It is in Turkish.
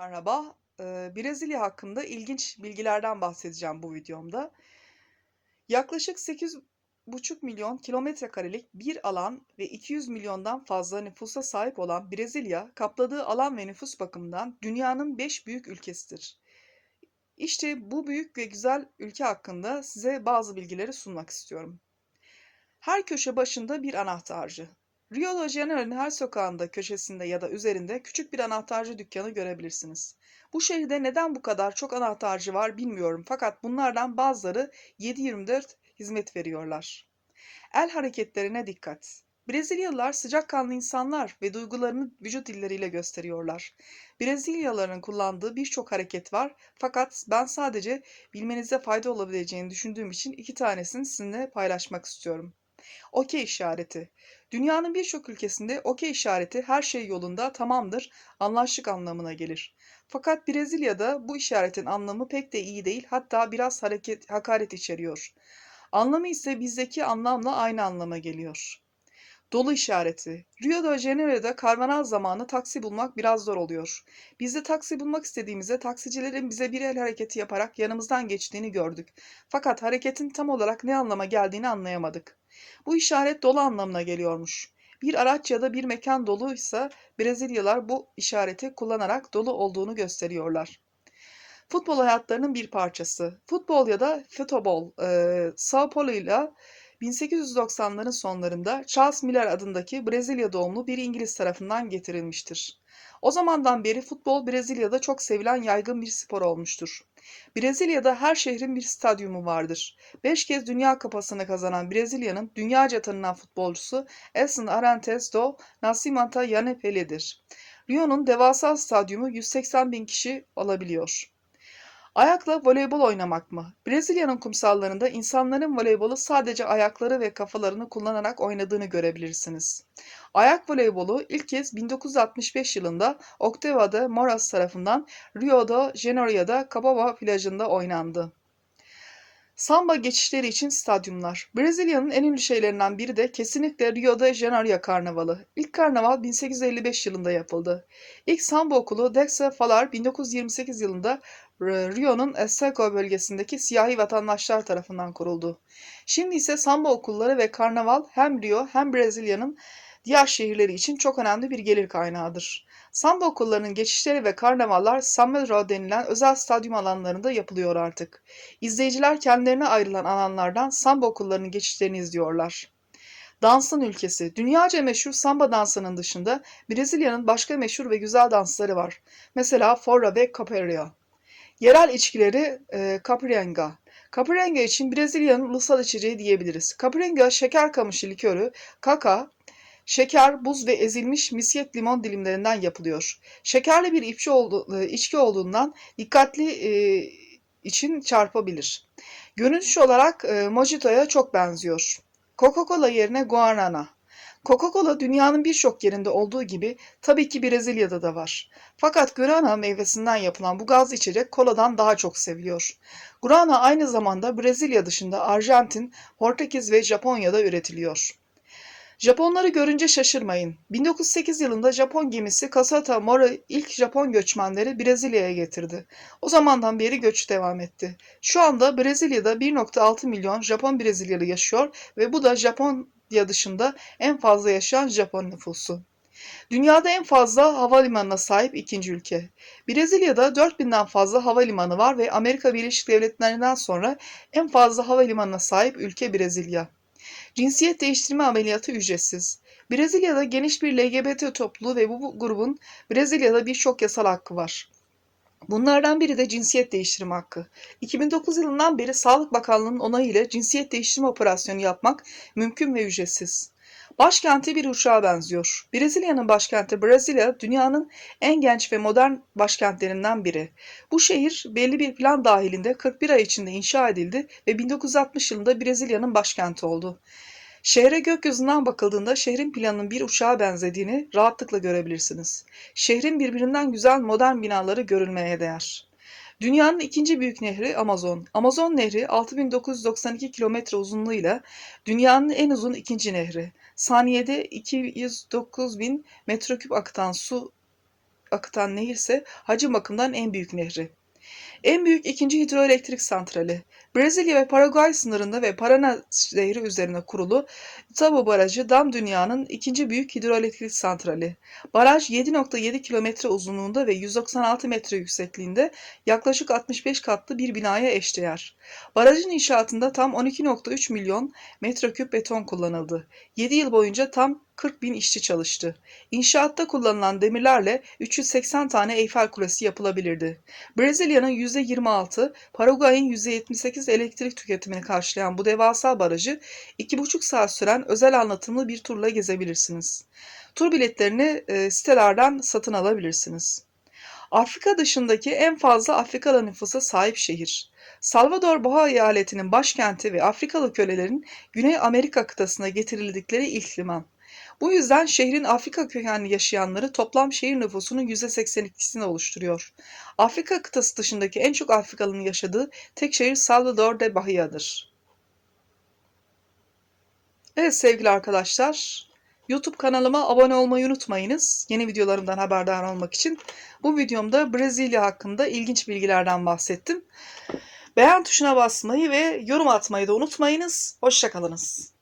Merhaba. Eee, Brezilya hakkında ilginç bilgilerden bahsedeceğim bu videomda. Yaklaşık 8,5 milyon kilometre karelik bir alan ve 200 milyondan fazla nüfusa sahip olan Brezilya, kapladığı alan ve nüfus bakımından dünyanın 5 büyük ülkesidir. İşte bu büyük ve güzel ülke hakkında size bazı bilgileri sunmak istiyorum. Her köşe başında bir anahtarcı. Rio de Janeiro'nun her sokağında, köşesinde ya da üzerinde küçük bir anahtarcı dükkanı görebilirsiniz. Bu şehirde neden bu kadar çok anahtarcı var bilmiyorum fakat bunlardan bazıları 7/24 hizmet veriyorlar. El hareketlerine dikkat. Brezilyalılar sıcakkanlı insanlar ve duygularını vücut dilleriyle gösteriyorlar. Brezilyalıların kullandığı birçok hareket var fakat ben sadece bilmenize fayda olabileceğini düşündüğüm için iki tanesini sizinle paylaşmak istiyorum. Okey işareti. Dünyanın birçok ülkesinde okey işareti her şey yolunda, tamamdır, anlaştık anlamına gelir. Fakat Brezilya'da bu işaretin anlamı pek de iyi değil, hatta biraz hareket, hakaret içeriyor. Anlamı ise bizdeki anlamla aynı anlama geliyor. Dolu işareti. Rio de Janeiro'da karnaval zamanı taksi bulmak biraz zor oluyor. Biz de taksi bulmak istediğimizde taksicilerin bize bir el hareketi yaparak yanımızdan geçtiğini gördük. Fakat hareketin tam olarak ne anlama geldiğini anlayamadık. Bu işaret dolu anlamına geliyormuş. Bir araç ya da bir mekan doluysa Brezilyalılar bu işareti kullanarak dolu olduğunu gösteriyorlar. Futbol hayatlarının bir parçası. Futbol ya da futbol, e, Sao Paulo ile 1890'ların sonlarında Charles Miller adındaki Brezilya doğumlu bir İngiliz tarafından getirilmiştir. O zamandan beri futbol Brezilya'da çok sevilen yaygın bir spor olmuştur. Brezilya'da her şehrin bir stadyumu vardır. Beş kez Dünya Kupası'nı kazanan Brezilya'nın dünyaca tanınan futbolcusu Edson Arantes do Nascimento Yane Pele'dir. Rio'nun devasa stadyumu 180 bin kişi alabiliyor. Ayakla voleybol oynamak mı? Brezilya'nın kumsallarında insanların voleybolu sadece ayakları ve kafalarını kullanarak oynadığını görebilirsiniz. Ayak voleybolu ilk kez 1965 yılında Octavio de Moraes tarafından Rio de Janeiro'da Copacabana plajında oynandı. Samba geçişleri için stadyumlar. Brezilya'nın en ünlü şeylerinden biri de kesinlikle Rio de Janeiro Karnavalı. İlk karnaval 1855 yılında yapıldı. İlk samba okulu Dexa Falar 1928 yılında Rio'nun Esseco bölgesindeki siyahi vatandaşlar tarafından kuruldu. Şimdi ise samba okulları ve karnaval hem Rio hem Brezilya'nın diğer şehirleri için çok önemli bir gelir kaynağıdır. Samba okullarının geçişleri ve karnavallar Samedro denilen özel stadyum alanlarında yapılıyor artık. İzleyiciler kendilerine ayrılan alanlardan samba okullarının geçişlerini izliyorlar. Dansın ülkesi. Dünyaca meşhur samba dansının dışında Brezilya'nın başka meşhur ve güzel dansları var. Mesela forra ve capoeira. Yerel içkileri e, Capirenga. Capirenga için Brezilya'nın ulusal içeceği diyebiliriz. Capirenga şeker kamışı likörü, kaka, şeker, buz ve ezilmiş misyet limon dilimlerinden yapılıyor. Şekerli bir içki, oldu, içki olduğundan dikkatli e, için çarpabilir. Görünüş olarak e, mojito'ya çok benziyor. Coca-Cola yerine guarana. Coca-Cola dünyanın birçok yerinde olduğu gibi tabii ki Brezilya'da da var. Fakat guarana meyvesinden yapılan bu gazlı içecek koladan daha çok seviliyor. Guarana aynı zamanda Brezilya dışında Arjantin, Portekiz ve Japonya'da üretiliyor. Japonları görünce şaşırmayın. 1908 yılında Japon gemisi Kasata Mora ilk Japon göçmenleri Brezilya'ya getirdi. O zamandan beri göç devam etti. Şu anda Brezilya'da 1.6 milyon Japon Brezilyalı yaşıyor ve bu da Japonya dışında en fazla yaşayan Japon nüfusu. Dünyada en fazla havalimanına sahip ikinci ülke. Brezilya'da 4000'den fazla havalimanı var ve Amerika Birleşik Devletleri'nden sonra en fazla havalimanına sahip ülke Brezilya. Cinsiyet değiştirme ameliyatı ücretsiz. Brezilya'da geniş bir LGBT topluluğu ve bu grubun Brezilya'da birçok yasal hakkı var. Bunlardan biri de cinsiyet değiştirme hakkı. 2009 yılından beri Sağlık Bakanlığı'nın onayıyla cinsiyet değiştirme operasyonu yapmak mümkün ve ücretsiz. Başkenti bir uçağa benziyor. Brezilya'nın başkenti Brezilya dünyanın en genç ve modern başkentlerinden biri. Bu şehir belli bir plan dahilinde 41 ay içinde inşa edildi ve 1960 yılında Brezilya'nın başkenti oldu. Şehre gökyüzünden bakıldığında şehrin planının bir uçağa benzediğini rahatlıkla görebilirsiniz. Şehrin birbirinden güzel modern binaları görülmeye değer. Dünyanın ikinci büyük nehri Amazon. Amazon Nehri 6992 kilometre uzunluğuyla dünyanın en uzun ikinci nehri. Saniyede 209 bin metreküp akıtan su akıtan nehir ise hacim bakımından en büyük nehri. En büyük ikinci hidroelektrik santrali. Brezilya ve Paraguay sınırında ve Paraná Nehri üzerine kurulu Itabo Barajı Dam dünyanın ikinci büyük hidroelektrik santrali. Baraj 7.7 kilometre uzunluğunda ve 196 metre yüksekliğinde yaklaşık 65 katlı bir binaya eşdeğer. Barajın inşaatında tam 12.3 milyon metreküp beton kullanıldı. 7 yıl boyunca tam 40 bin işçi çalıştı. İnşaatta kullanılan demirlerle 380 tane Eyfel Kulesi yapılabilirdi. Brezilya'nın %26, Paraguay'ın %78 elektrik tüketimini karşılayan bu devasa barajı 2,5 saat süren özel anlatımlı bir turla gezebilirsiniz. Tur biletlerini e, sitelerden satın alabilirsiniz. Afrika dışındaki en fazla Afrikalı nüfusa sahip şehir. Salvador Baha eyaletinin başkenti ve Afrikalı kölelerin Güney Amerika kıtasına getirildikleri ilk liman. Bu yüzden şehrin Afrika kökenli yaşayanları toplam şehir nüfusunun %82'sini oluşturuyor. Afrika kıtası dışındaki en çok Afrikalının yaşadığı tek şehir Salvador de Bahia'dır. Evet sevgili arkadaşlar, YouTube kanalıma abone olmayı unutmayınız. Yeni videolarımdan haberdar olmak için. Bu videomda Brezilya hakkında ilginç bilgilerden bahsettim. Beğen tuşuna basmayı ve yorum atmayı da unutmayınız. Hoşçakalınız.